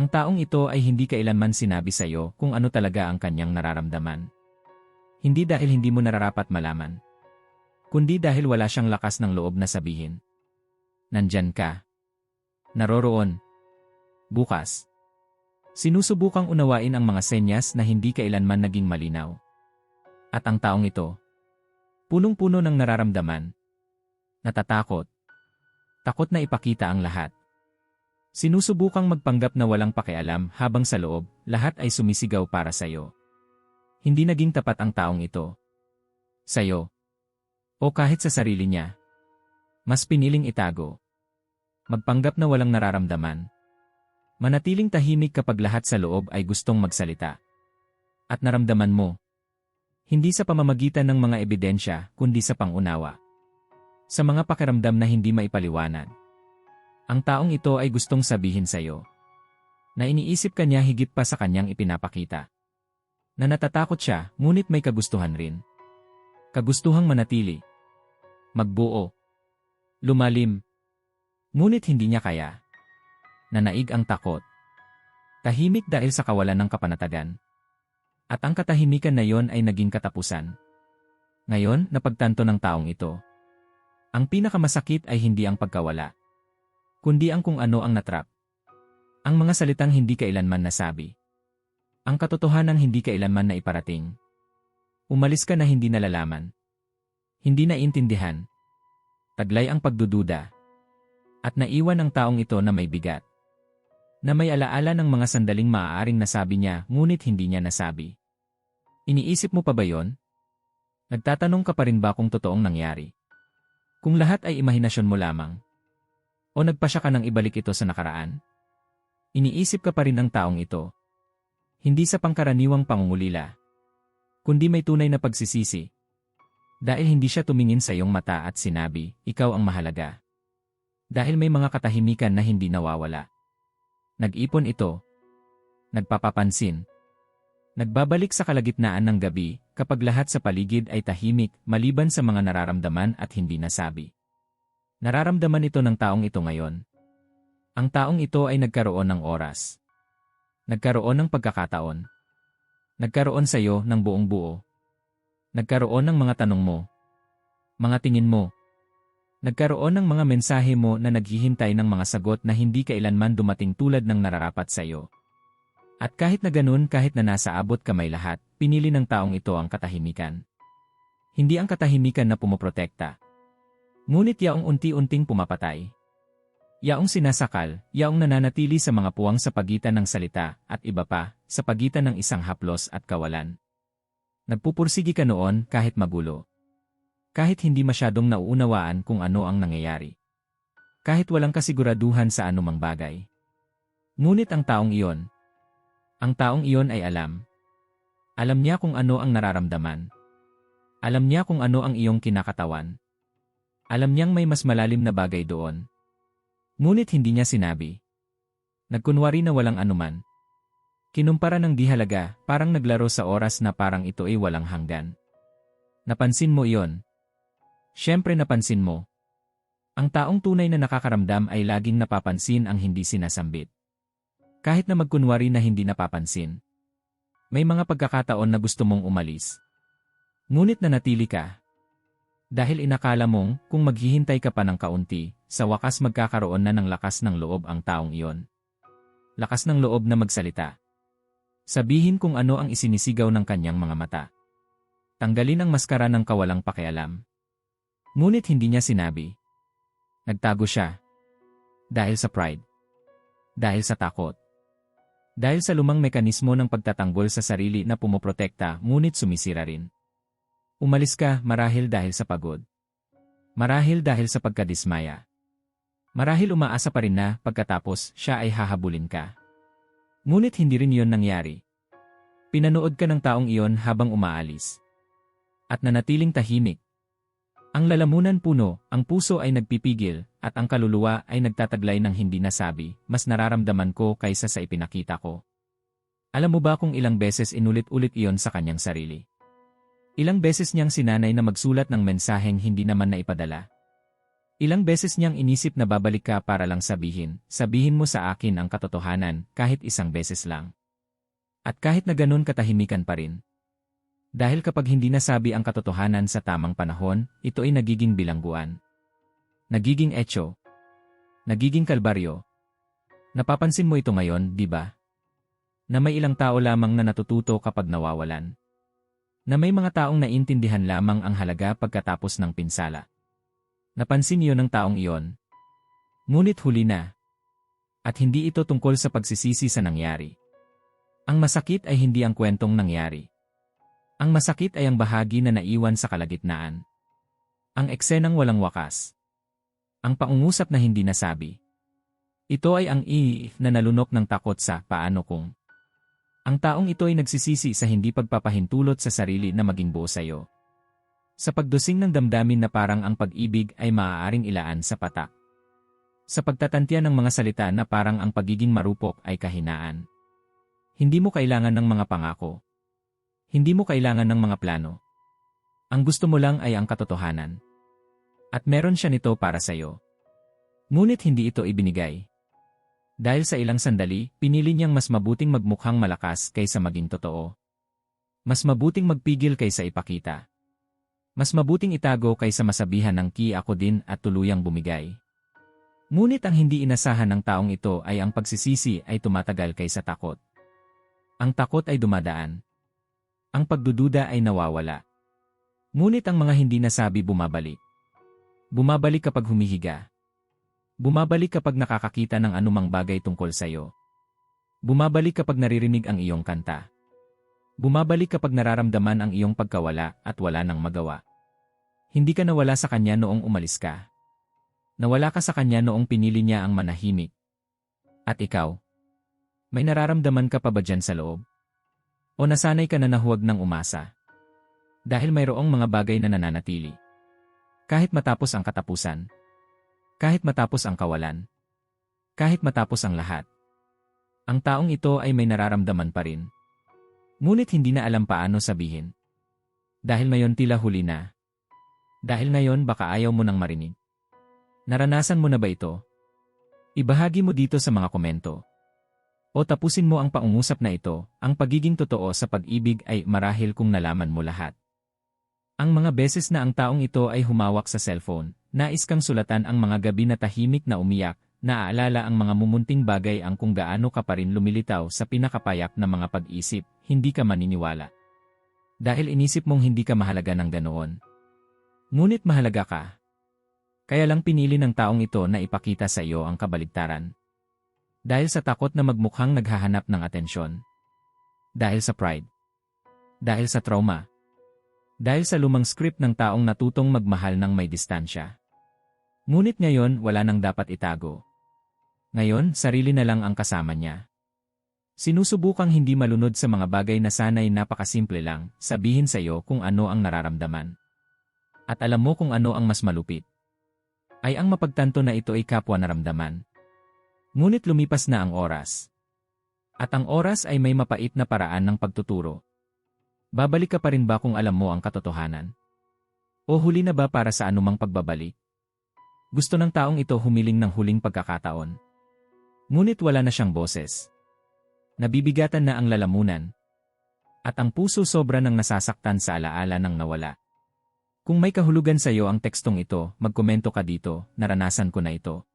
Ang taong ito ay hindi kailanman sinabi sa iyo kung ano talaga ang kanyang nararamdaman. Hindi dahil hindi mo nararapat malaman. Kundi dahil wala siyang lakas ng loob na sabihin. Nandyan ka. Naroroon. Bukas. Sinusubukang unawain ang mga senyas na hindi kailanman naging malinaw. At ang taong ito, punong-puno ng nararamdaman, natatakot, takot na ipakita ang lahat. Sinusubukang magpanggap na walang pakialam habang sa loob, lahat ay sumisigaw para sa'yo. Hindi naging tapat ang taong ito. Sa'yo. O kahit sa sarili niya. Mas piniling itago. Magpanggap na walang nararamdaman. Manatiling tahimik kapag lahat sa loob ay gustong magsalita. At naramdaman mo. Hindi sa pamamagitan ng mga ebidensya, kundi sa pangunawa. Sa mga pakiramdam na hindi maipaliwanag. Ang taong ito ay gustong sabihin sa iyo na iniisip kanya higit pa sa kanyang ipinapakita. Na natatakot siya, ngunit may kagustuhan rin. Kagustuhang manatili. Magbuo. Lumalim. Ngunit hindi niya kaya. Nanaig ang takot. Tahimik dahil sa kawalan ng kapanatagan. At ang katahimikan na yon ay naging katapusan. Ngayon, napagtanto ng taong ito. Ang pinakamasakit ay hindi ang pagkawala kundi ang kung ano ang natrap. Ang mga salitang hindi kailanman nasabi. Ang katotohanan hindi kailanman na iparating. Umalis ka na hindi nalalaman. Hindi naintindihan. Taglay ang pagdududa. At naiwan ang taong ito na may bigat. Na may alaala ng mga sandaling maaaring nasabi niya ngunit hindi niya nasabi. Iniisip mo pa ba yon? Nagtatanong ka pa rin ba kung totoong nangyari? Kung lahat ay imahinasyon mo lamang, o nagpasya ka nang ibalik ito sa nakaraan? Iniisip ka pa rin ng taong ito. Hindi sa pangkaraniwang pangungulila. Kundi may tunay na pagsisisi. Dahil hindi siya tumingin sa iyong mata at sinabi, ikaw ang mahalaga. Dahil may mga katahimikan na hindi nawawala. Nag-ipon ito. Nagpapapansin. Nagbabalik sa kalagitnaan ng gabi kapag lahat sa paligid ay tahimik maliban sa mga nararamdaman at hindi nasabi. Nararamdaman ito ng taong ito ngayon. Ang taong ito ay nagkaroon ng oras. Nagkaroon ng pagkakataon. Nagkaroon sa iyo ng buong buo. Nagkaroon ng mga tanong mo. Mga tingin mo. Nagkaroon ng mga mensahe mo na naghihintay ng mga sagot na hindi kailanman dumating tulad ng nararapat sa iyo. At kahit na ganun kahit na nasa abot kamay lahat, pinili ng taong ito ang katahimikan. Hindi ang katahimikan na pumoprotekta, Ngunit yaong unti-unting pumapatay. Yaong sinasakal, yaong nananatili sa mga puwang sa pagitan ng salita at iba pa, sa pagitan ng isang haplos at kawalan. Nagpupursigi ka noon kahit magulo. Kahit hindi masyadong nauunawaan kung ano ang nangyayari. Kahit walang kasiguraduhan sa anumang bagay. Ngunit ang taong iyon, ang taong iyon ay alam. Alam niya kung ano ang nararamdaman. Alam niya kung ano ang iyong kinakatawan. Alam niyang may mas malalim na bagay doon. Ngunit hindi niya sinabi. Nagkunwari na walang anuman. Kinumpara ng di halaga, parang naglaro sa oras na parang ito ay walang hanggan. Napansin mo iyon. Siyempre napansin mo. Ang taong tunay na nakakaramdam ay laging napapansin ang hindi sinasambit. Kahit na magkunwari na hindi napapansin. May mga pagkakataon na gusto mong umalis. Ngunit nanatili ka, dahil inakala mong, kung maghihintay ka pa ng kaunti, sa wakas magkakaroon na ng lakas ng loob ang taong iyon. Lakas ng loob na magsalita. Sabihin kung ano ang isinisigaw ng kanyang mga mata. Tanggalin ang maskara ng kawalang pakialam. Ngunit hindi niya sinabi. Nagtago siya. Dahil sa pride. Dahil sa takot. Dahil sa lumang mekanismo ng pagtatanggol sa sarili na pumoprotekta ngunit sumisira rin. Umalis ka marahil dahil sa pagod. Marahil dahil sa pagkadismaya. Marahil umaasa pa rin na pagkatapos siya ay hahabulin ka. Ngunit hindi rin yon nangyari. Pinanood ka ng taong iyon habang umaalis. At nanatiling tahimik. Ang lalamunan puno, ang puso ay nagpipigil, at ang kaluluwa ay nagtataglay ng hindi nasabi, mas nararamdaman ko kaysa sa ipinakita ko. Alam mo ba kung ilang beses inulit-ulit iyon sa kanyang sarili? Ilang beses niyang sinanay na magsulat ng mensaheng hindi naman naipadala. Ilang beses niyang inisip na babalik ka para lang sabihin, sabihin mo sa akin ang katotohanan kahit isang beses lang. At kahit na ganun katahimikan pa rin. Dahil kapag hindi nasabi ang katotohanan sa tamang panahon, ito ay nagiging bilangguan. Nagiging etyo. Nagiging kalbaryo. Napapansin mo ito ngayon, di ba? Na may ilang tao lamang na natututo kapag nawawalan. Na may mga taong naintindihan lamang ang halaga pagkatapos ng pinsala. Napansin iyon ng taong iyon. Ngunit huli na. At hindi ito tungkol sa pagsisisi sa nangyari. Ang masakit ay hindi ang kwentong nangyari. Ang masakit ay ang bahagi na naiwan sa kalagitnaan. Ang eksenang walang wakas. Ang paungusap na hindi nasabi. Ito ay ang i na nalunok ng takot sa paano kung. Ang taong ito ay nagsisisi sa hindi pagpapahintulot sa sarili na maging buo sa iyo. Sa pagdusing ng damdamin na parang ang pag-ibig ay maaaring ilaan sa patak. Sa pagtatantiya ng mga salita na parang ang pagiging marupok ay kahinaan. Hindi mo kailangan ng mga pangako. Hindi mo kailangan ng mga plano. Ang gusto mo lang ay ang katotohanan. At meron siya nito para sa iyo. Ngunit hindi ito ibinigay. Dahil sa ilang sandali, pinili niyang mas mabuting magmukhang malakas kaysa maging totoo. Mas mabuting magpigil kaysa ipakita. Mas mabuting itago kaysa masabihan ng ki ako din at tuluyang bumigay. Ngunit ang hindi inasahan ng taong ito ay ang pagsisisi ay tumatagal kaysa takot. Ang takot ay dumadaan. Ang pagdududa ay nawawala. Ngunit ang mga hindi nasabi bumabalik. Bumabalik kapag humihiga. Bumabalik kapag nakakakita ng anumang bagay tungkol sa iyo. Bumabalik kapag naririnig ang iyong kanta. Bumabalik kapag nararamdaman ang iyong pagkawala at wala nang magawa. Hindi ka nawala sa kanya noong umalis ka. Nawala ka sa kanya noong pinili niya ang manahimik. At ikaw? May nararamdaman ka pa ba dyan sa loob? O nasanay ka na nahuwag ng umasa? Dahil mayroong mga bagay na nananatili. Kahit matapos ang katapusan. Kahit matapos ang kawalan. Kahit matapos ang lahat. Ang taong ito ay may nararamdaman pa rin. Ngunit hindi na alam paano sabihin. Dahil ngayon tila huli na. Dahil ngayon baka ayaw mo nang marinig. Naranasan mo na ba ito? Ibahagi mo dito sa mga komento. O tapusin mo ang paungusap na ito, ang pagiging totoo sa pag-ibig ay marahil kung nalaman mo lahat. Ang mga beses na ang taong ito ay humawak sa cellphone, Nais kang sulatan ang mga gabi na tahimik na umiyak, naaalala ang mga mumunting bagay ang kung gaano ka pa rin lumilitaw sa pinakapayak na mga pag-isip, hindi ka maniniwala. Dahil inisip mong hindi ka mahalaga ng ganoon. Ngunit mahalaga ka. Kaya lang pinili ng taong ito na ipakita sa iyo ang kabaligtaran. Dahil sa takot na magmukhang naghahanap ng atensyon. Dahil sa pride. Dahil sa trauma. Dahil sa lumang script ng taong natutong magmahal ng may distansya. Ngunit ngayon wala nang dapat itago. Ngayon, sarili na lang ang kasama niya. Sinusubukang hindi malunod sa mga bagay na sanay napakasimple lang, sabihin sa iyo kung ano ang nararamdaman. At alam mo kung ano ang mas malupit. Ay ang mapagtanto na ito ay kapwa naramdaman. Ngunit lumipas na ang oras. At ang oras ay may mapait na paraan ng pagtuturo. Babalik ka pa rin ba kung alam mo ang katotohanan? O huli na ba para sa anumang pagbabalik? Gusto ng taong ito humiling ng huling pagkakataon. Ngunit wala na siyang boses. Nabibigatan na ang lalamunan. At ang puso sobra nang nasasaktan sa alaala ng nawala. Kung may kahulugan sa iyo ang tekstong ito, magkomento ka dito, naranasan ko na ito.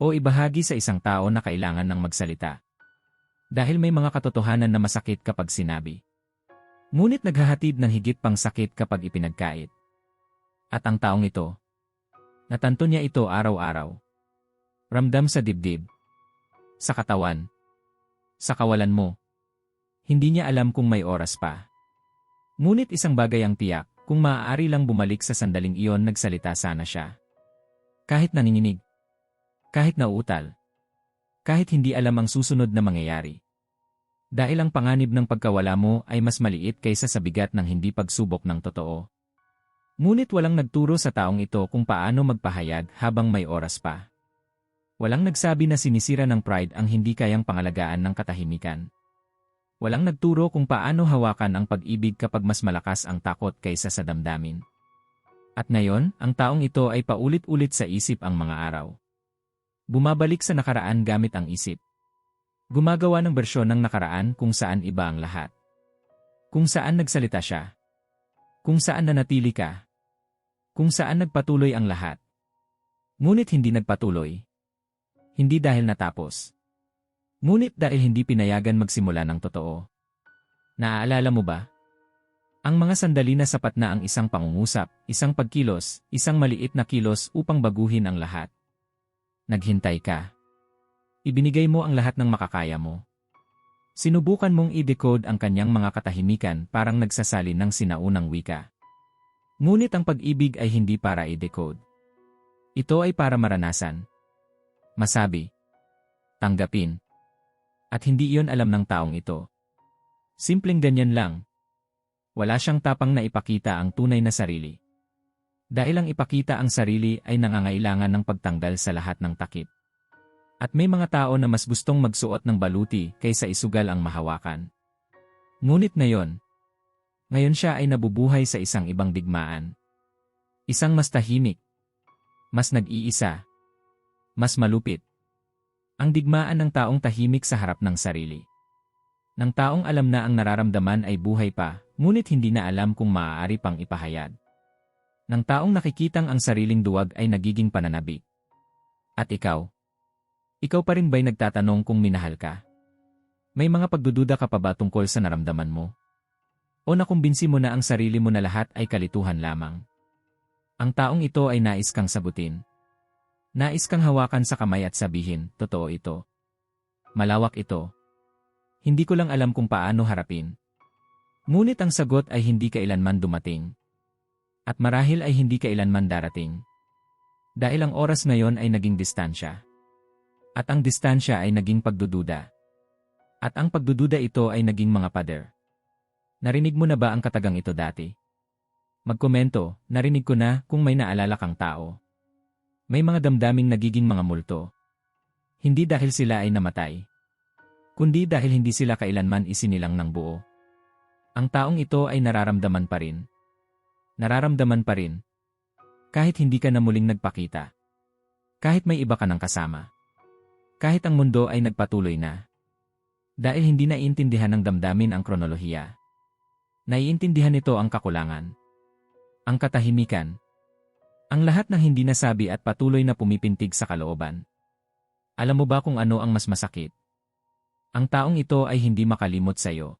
O ibahagi sa isang tao na kailangan ng magsalita. Dahil may mga katotohanan na masakit kapag sinabi. Ngunit naghahatid ng higit pang sakit kapag ipinagkait. At ang taong ito, Natanto niya ito araw-araw. Ramdam sa dibdib. Sa katawan. Sa kawalan mo. Hindi niya alam kung may oras pa. Ngunit isang bagay ang tiyak, kung maaari lang bumalik sa sandaling iyon nagsalita sana siya. Kahit naninginig. Kahit nauutal. Kahit hindi alam ang susunod na mangyayari. Dahil ang panganib ng pagkawala mo ay mas maliit kaysa sa bigat ng hindi pagsubok ng totoo. Ngunit walang nagturo sa taong ito kung paano magpahayag habang may oras pa. Walang nagsabi na sinisira ng pride ang hindi kayang pangalagaan ng katahimikan. Walang nagturo kung paano hawakan ang pag-ibig kapag mas malakas ang takot kaysa sa damdamin. At ngayon, ang taong ito ay paulit-ulit sa isip ang mga araw. Bumabalik sa nakaraan gamit ang isip. Gumagawa ng bersyon ng nakaraan kung saan iba ang lahat. Kung saan nagsalita siya. Kung saan nanatili ka. Kung saan nagpatuloy ang lahat. Ngunit hindi nagpatuloy. Hindi dahil natapos. Ngunit dahil hindi pinayagan magsimula ng totoo. Naaalala mo ba? Ang mga sandali na sapat na ang isang pangungusap, isang pagkilos, isang maliit na kilos upang baguhin ang lahat. Naghintay ka. Ibinigay mo ang lahat ng makakaya mo. Sinubukan mong i-decode ang kanyang mga katahimikan parang nagsasalin ng sinaunang wika. Ngunit ang pag-ibig ay hindi para i-decode. Ito ay para maranasan. Masabi. Tanggapin. At hindi iyon alam ng taong ito. Simpleng ganyan lang, wala siyang tapang na ipakita ang tunay na sarili. Dahil ang ipakita ang sarili ay nangangailangan ng pagtanggal sa lahat ng takip. At may mga tao na mas gustong magsuot ng baluti kaysa isugal ang mahawakan. Ngunit ngayon, ngayon siya ay nabubuhay sa isang ibang digmaan. Isang mas tahimik, mas nag-iisa, mas malupit. Ang digmaan ng taong tahimik sa harap ng sarili. Ng taong alam na ang nararamdaman ay buhay pa, ngunit hindi na alam kung maaari pang ipahayag. Ng taong nakikitang ang sariling duwag ay nagiging pananabik. At ikaw? Ikaw pa rin ba'y nagtatanong kung minahal ka? May mga pagdududa ka pa ba tungkol sa naramdaman mo? O nakumbinsi mo na ang sarili mo na lahat ay kalituhan lamang? Ang taong ito ay nais kang sagutin. Nais kang hawakan sa kamay at sabihin, totoo ito. Malawak ito, hindi ko lang alam kung paano harapin. Ngunit ang sagot ay hindi kailanman dumating. At marahil ay hindi kailanman darating. Dahil ang oras ngayon ay naging distansya. At ang distansya ay naging pagdududa. At ang pagdududa ito ay naging mga pader. Narinig mo na ba ang katagang ito dati? Magkomento, narinig ko na kung may naalala kang tao. May mga damdaming nagiging mga multo. Hindi dahil sila ay namatay kundi dahil hindi sila kailanman isinilang ng buo. Ang taong ito ay nararamdaman pa rin. Nararamdaman pa rin. Kahit hindi ka na muling nagpakita. Kahit may iba ka ng kasama. Kahit ang mundo ay nagpatuloy na. Dahil hindi naiintindihan ng damdamin ang kronolohiya. Naiintindihan nito ang kakulangan. Ang katahimikan. Ang lahat ng hindi nasabi at patuloy na pumipintig sa kalooban. Alam mo ba kung ano ang mas masakit? Ang taong ito ay hindi makalimot sa iyo.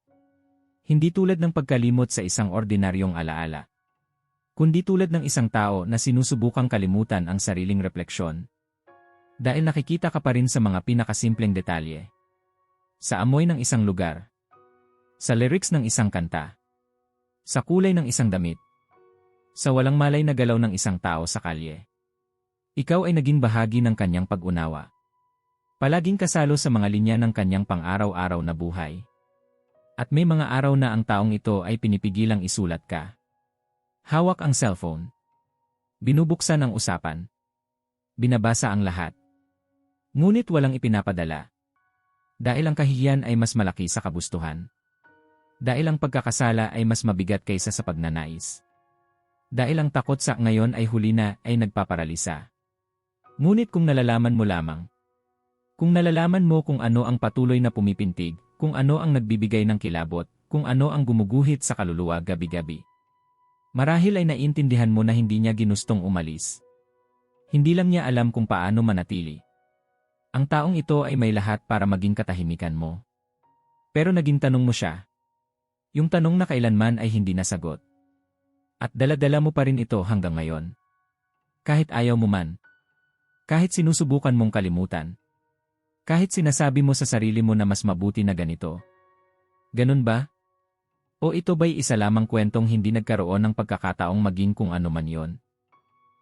Hindi tulad ng pagkalimot sa isang ordinaryong alaala. Kundi tulad ng isang tao na sinusubukang kalimutan ang sariling refleksyon. Dahil nakikita ka pa rin sa mga pinakasimpleng detalye. Sa amoy ng isang lugar. Sa lyrics ng isang kanta. Sa kulay ng isang damit. Sa walang malay na galaw ng isang tao sa kalye. Ikaw ay naging bahagi ng kanyang pag-unawa. Palaging kasalo sa mga linya ng kanyang pang-araw-araw na buhay. At may mga araw na ang taong ito ay pinipigilang isulat ka. Hawak ang cellphone. Binubuksan ang usapan. Binabasa ang lahat. Ngunit walang ipinapadala. Dahil ang kahihiyan ay mas malaki sa kabustuhan. Dahil ang pagkakasala ay mas mabigat kaysa sa pagnanais. Dahil ang takot sa ngayon ay huli na ay nagpaparalisa. Ngunit kung nalalaman mo lamang, kung nalalaman mo kung ano ang patuloy na pumipintig, kung ano ang nagbibigay ng kilabot, kung ano ang gumuguhit sa kaluluwa gabi-gabi. Marahil ay naintindihan mo na hindi niya ginustong umalis. Hindi lang niya alam kung paano manatili. Ang taong ito ay may lahat para maging katahimikan mo. Pero naging tanong mo siya. Yung tanong na kailanman ay hindi nasagot. At daladala mo pa rin ito hanggang ngayon. Kahit ayaw mo man. Kahit sinusubukan mong kalimutan. Kahit sinasabi mo sa sarili mo na mas mabuti na ganito. Ganun ba? O ito ba'y isa lamang kwentong hindi nagkaroon ng pagkakataong maging kung ano man yon?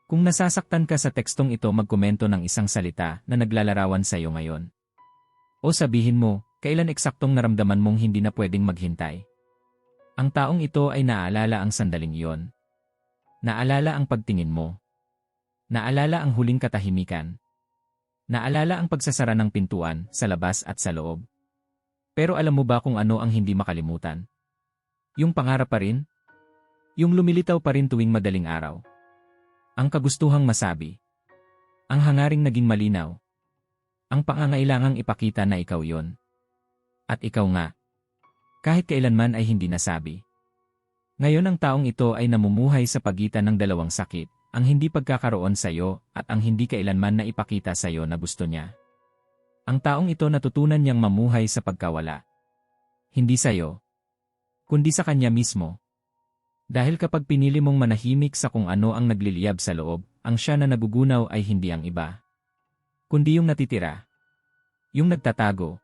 Kung nasasaktan ka sa tekstong ito magkomento ng isang salita na naglalarawan sa iyo ngayon. O sabihin mo, kailan eksaktong naramdaman mong hindi na pwedeng maghintay. Ang taong ito ay naalala ang sandaling iyon. Naalala ang pagtingin mo. Naalala ang huling katahimikan. Naalala ang pagsasara ng pintuan sa labas at sa loob. Pero alam mo ba kung ano ang hindi makalimutan? Yung pangarap pa rin? Yung lumilitaw pa rin tuwing madaling araw? Ang kagustuhang masabi. Ang hangaring naging malinaw. Ang pangangailangang ipakita na ikaw yon. At ikaw nga. Kahit kailanman ay hindi nasabi. Ngayon ang taong ito ay namumuhay sa pagitan ng dalawang sakit, ang hindi pagkakaroon sa iyo at ang hindi kailanman na ipakita sa iyo na gusto niya. Ang taong ito natutunan niyang mamuhay sa pagkawala. Hindi sa iyo, kundi sa kanya mismo. Dahil kapag pinili mong manahimik sa kung ano ang nagliliyab sa loob, ang siya na nagugunaw ay hindi ang iba. Kundi yung natitira. Yung nagtatago.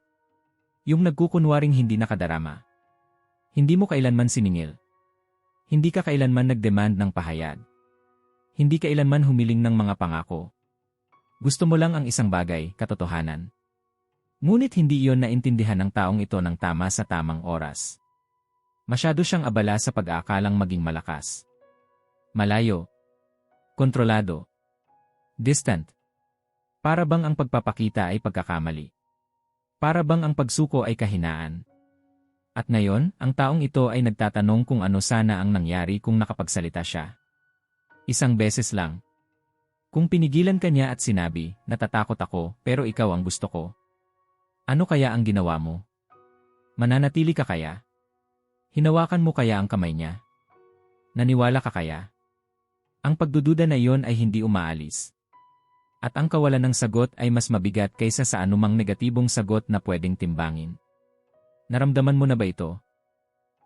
Yung nagkukunwaring hindi nakadarama. Hindi mo kailanman siningil. Hindi ka kailanman nagdemand ng pahayag. Hindi kailanman humiling ng mga pangako. Gusto mo lang ang isang bagay, katotohanan. Ngunit hindi iyon naintindihan ng taong ito ng tama sa tamang oras. Masyado siyang abala sa pag-aakalang maging malakas. Malayo. Kontrolado. Distant. Para bang ang pagpapakita ay pagkakamali. Para bang ang pagsuko ay kahinaan. At ngayon, ang taong ito ay nagtatanong kung ano sana ang nangyari kung nakapagsalita siya. Isang beses lang. Kung pinigilan ka niya at sinabi, natatakot ako, pero ikaw ang gusto ko. Ano kaya ang ginawa mo? Mananatili ka kaya? Hinawakan mo kaya ang kamay niya? Naniwala ka kaya? Ang pagdududa na iyon ay hindi umaalis. At ang kawalan ng sagot ay mas mabigat kaysa sa anumang negatibong sagot na pwedeng timbangin. Naramdaman mo na ba ito?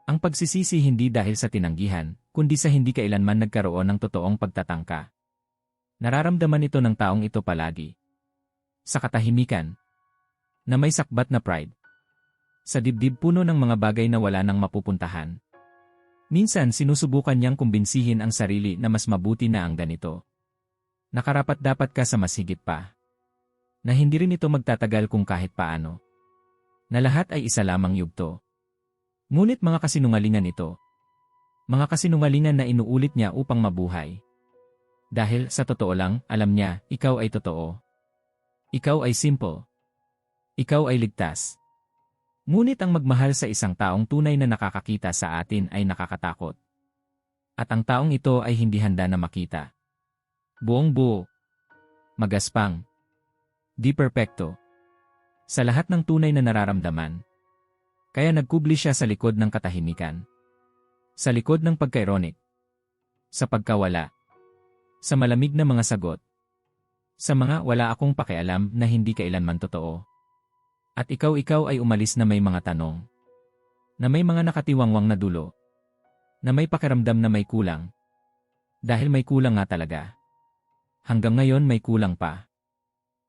Ang pagsisisi hindi dahil sa tinanggihan, kundi sa hindi kailanman nagkaroon ng totoong pagtatangka. Nararamdaman ito ng taong ito palagi. Sa katahimikan. Na may sakbat na pride. Sa dibdib puno ng mga bagay na wala nang mapupuntahan. Minsan sinusubukan niyang kumbinsihin ang sarili na mas mabuti na ang ganito. Nakarapat dapat ka sa mas higit pa. Na hindi rin ito magtatagal kung kahit paano. Na lahat ay isa lamang yugto. Ngunit mga kasinungalingan ito. Mga kasinungalingan na inuulit niya upang mabuhay. Dahil sa totoo lang, alam niya, ikaw ay totoo. Ikaw ay simple. Ikaw ay ligtas. Ngunit ang magmahal sa isang taong tunay na nakakakita sa atin ay nakakatakot. At ang taong ito ay hindi handa na makita. Buong buo. Magaspang. Di perpekto. Sa lahat ng tunay na nararamdaman. Kaya nagkubli siya sa likod ng katahimikan. Sa likod ng pagkaironik. Sa pagkawala. Sa malamig na mga sagot. Sa mga wala akong pakialam na hindi kailanman totoo. At ikaw-ikaw ay umalis na may mga tanong. Na may mga nakatiwangwang na dulo. Na may pakiramdam na may kulang. Dahil may kulang nga talaga. Hanggang ngayon may kulang pa.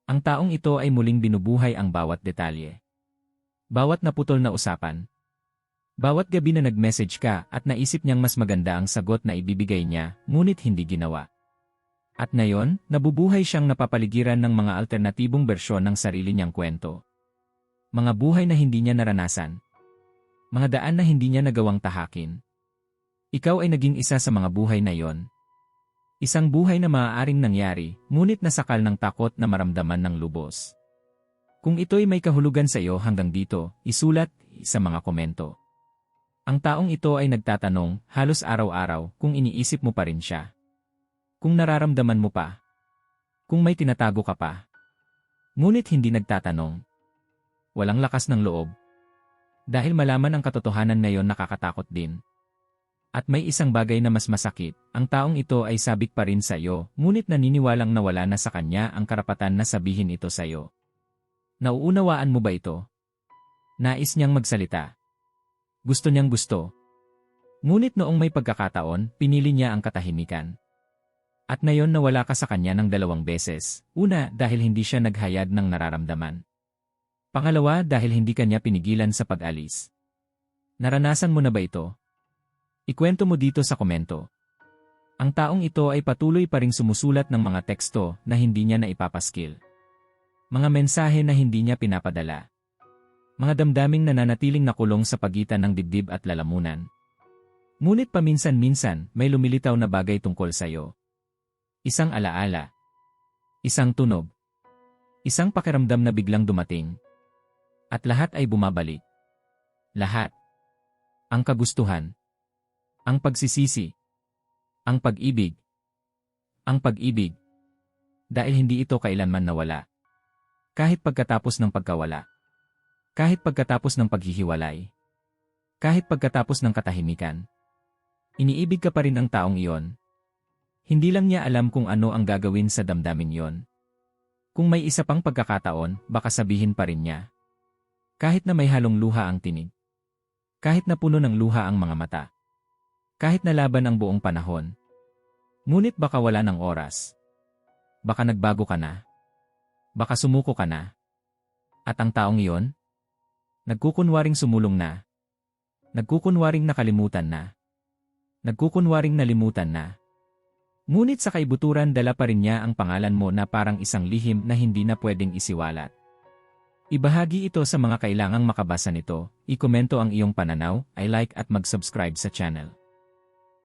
Ang taong ito ay muling binubuhay ang bawat detalye. Bawat naputol na usapan. Bawat gabi na nag-message ka at naisip niyang mas maganda ang sagot na ibibigay niya, ngunit hindi ginawa. At ngayon, nabubuhay siyang napapaligiran ng mga alternatibong bersyon ng sarili niyang kwento. Mga buhay na hindi niya naranasan. Mga daan na hindi niya nagawang tahakin. Ikaw ay naging isa sa mga buhay na yon. Isang buhay na maaaring nangyari, ngunit nasakal ng takot na maramdaman ng lubos. Kung ito'y may kahulugan sa iyo hanggang dito, isulat sa mga komento. Ang taong ito ay nagtatanong, halos araw-araw, kung iniisip mo pa rin siya. Kung nararamdaman mo pa. Kung may tinatago ka pa. Ngunit hindi nagtatanong, walang lakas ng loob. Dahil malaman ang katotohanan ngayon nakakatakot din. At may isang bagay na mas masakit, ang taong ito ay sabik pa rin sa iyo, ngunit naniniwalang nawala na sa kanya ang karapatan na sabihin ito sa iyo. Nauunawaan mo ba ito? Nais niyang magsalita. Gusto niyang gusto. Ngunit noong may pagkakataon, pinili niya ang katahimikan. At ngayon nawala ka sa kanya ng dalawang beses. Una, dahil hindi siya naghayag ng nararamdaman. Pangalawa dahil hindi kanya pinigilan sa pag-alis. Naranasan mo na ba ito? Ikwento mo dito sa komento. Ang taong ito ay patuloy pa ring sumusulat ng mga teksto na hindi niya na ipapaskil. Mga mensahe na hindi niya pinapadala. Mga damdaming nananatiling nakulong sa pagitan ng dibdib at lalamunan. Ngunit paminsan-minsan may lumilitaw na bagay tungkol sa iyo. Isang alaala. Isang tunog. Isang pakiramdam na biglang dumating at lahat ay bumabalik. Lahat. Ang kagustuhan. Ang pagsisisi. Ang pag-ibig. Ang pag-ibig. Dahil hindi ito kailanman nawala. Kahit pagkatapos ng pagkawala. Kahit pagkatapos ng paghihiwalay. Kahit pagkatapos ng katahimikan. Iniibig ka pa rin ang taong iyon. Hindi lang niya alam kung ano ang gagawin sa damdamin yon. Kung may isa pang pagkakataon, baka sabihin pa rin niya. Kahit na may halong luha ang tinig. Kahit na puno ng luha ang mga mata. Kahit na laban ang buong panahon. Ngunit baka wala ng oras. Baka nagbago ka na. Baka sumuko ka na. At ang taong iyon? Nagkukunwaring sumulong na. Nagkukunwaring nakalimutan na. Nagkukunwaring nalimutan na. Ngunit sa kaibuturan dala pa rin niya ang pangalan mo na parang isang lihim na hindi na pwedeng isiwalat. Ibahagi ito sa mga kailangang makabasa nito, ikomento ang iyong pananaw, i-like at mag-subscribe sa channel.